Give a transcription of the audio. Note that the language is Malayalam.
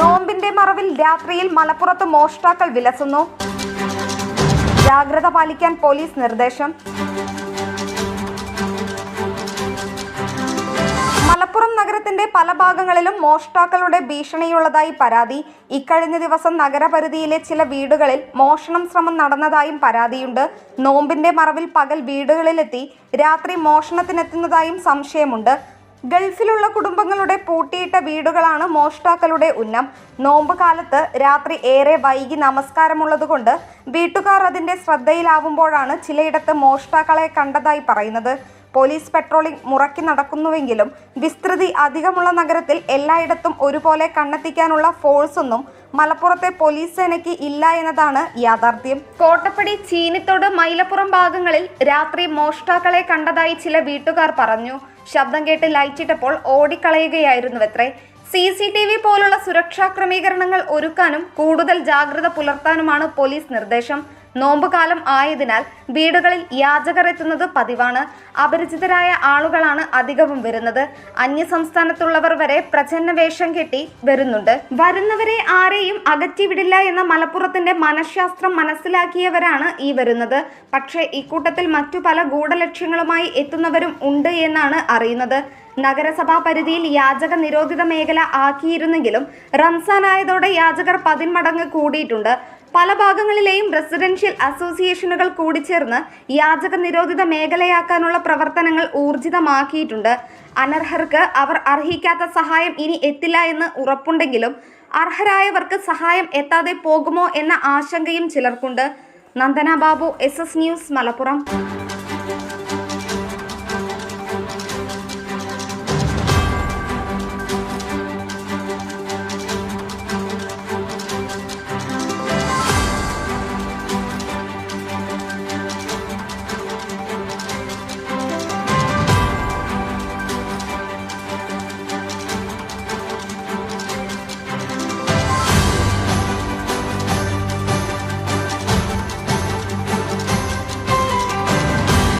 നോമ്പിന്റെ മറവിൽ രാത്രിയിൽ മലപ്പുറത്ത് മോഷ്ടാക്കൾ വിലസുന്നു. ജാഗ്രത പാലിക്കാൻ പോലീസ് നിർദ്ദേശം. മലപ്പുറം നഗരത്തിന്റെ പല ഭാഗങ്ങളിലും മോഷ്ടാക്കളുടെ ഭീഷണിയുള്ളതായി പരാതി. ഇക്കഴിഞ്ഞ ദിവസം നഗരപരിധിയിലെ ചില വീടുകളിൽ മോഷണം ശ്രമം നടന്നതായും പരാതിയുണ്ട്. നോമ്പിന്റെ മറവിൽ പകൽ വീടുകളിലെത്തി രാത്രി മോഷണത്തിനെത്തുന്നതായും സംശയമുണ്ട്. ഗൾഫിലുള്ള കുടുംബങ്ങളുടെ പൂട്ടിയിട്ട വീടുകളാണ് മോഷ്ടാക്കളുടെ ഉന്നം. നോമ്പ് കാലത്ത് രാത്രി ഏറെ വൈകി നമസ്കാരമുള്ളതുകൊണ്ട് വീട്ടുകാർ അതിന്റെ ശ്രദ്ധയിലാവുമ്പോഴാണ് ചിലയിടത്ത് മോഷ്ടാക്കളെ കണ്ടതായി പറയുന്നത്. പോലീസ് പെട്രോളിംഗ് മുറക്കി നടക്കുന്നുവെങ്കിലും വിസ്തൃതി അധികമുള്ള നഗരത്തിൽ എല്ലായിടത്തും ഒരുപോലെ കണ്ണെത്തിക്കാനുള്ള ഫോഴ്സ് ഒന്നും മലപ്പുറത്തെ പോലീസ് സേനയ്ക്ക് ഇല്ല എന്നതാണ് യാഥാർത്ഥ്യം. കോട്ടപ്പടി ചീനിത്തോട് മൈലപ്പുറം ഭാഗങ്ങളിൽ രാത്രി മോഷ്ടാക്കളെ കണ്ടതായി ചില വീട്ടുകാർ പറഞ്ഞു. ശബ്ദം കേട്ട് ലൈറ്റിട്ടപ്പോൾ ഓടിക്കളയുകയായിരുന്നുവത്രേ. സി സി ടി വി പോലുള്ള സുരക്ഷാ ക്രമീകരണങ്ങൾ ഒരുക്കാനും കൂടുതൽ ജാഗ്രത പുലർത്താനുമാണ് പോലീസ് നിർദ്ദേശം. നോമ്പുകാലം ആയതിനാൽ വീടുകളിൽ യാചകർ എത്തുന്നത് പതിവാണ്. അപരിചിതരായ ആളുകളാണ് അധികവും വരുന്നത്. അന്യസംസ്ഥാനത്തുള്ളവർ വരെ പ്രച്ഛന്ന വേഷം കെട്ടി വരുന്നുണ്ട്. വരുന്നവരെ ആരെയും അകറ്റിവിടില്ല എന്ന മലപ്പുറത്തിന്റെ മനഃശാസ്ത്രം മനസ്സിലാക്കിയവരാണ് ഈ വരുന്നത്. പക്ഷേ ഇക്കൂട്ടത്തിൽ മറ്റു പല ഗൂഢലക്ഷ്യങ്ങളുമായി എത്തുന്നവരും ഉണ്ട് എന്നാണ് അറിയുന്നത്. നഗരസഭാ പരിധിയിൽ യാചക നിരോധിത മേഖല ആക്കിയിരുന്നെങ്കിലും റംസാൻ ആയതോടെ യാചകർ പതിന്മടങ്ങ് കൂടിയിട്ടുണ്ട്. പല ഭാഗങ്ങളിലെയും റെസിഡൻഷ്യൽ അസോസിയേഷനുകൾ കൂടിച്ചേർന്ന് യാചക നിരോധിത മേഖലയാക്കാനുള്ള പ്രവർത്തനങ്ങൾ ഊർജിതമാക്കിയിട്ടുണ്ട്. അനർഹർക്ക് അവർ അർഹിക്കാത്ത സഹായം ഇനി എത്തില്ല എന്ന് ഉറപ്പുണ്ടെങ്കിലും അർഹരായവർക്ക് സഹായം എത്താതെ പോകുമോ എന്ന ആശങ്കയും ചിലർക്കുണ്ട്. Nandana Babu S S news Malappuram.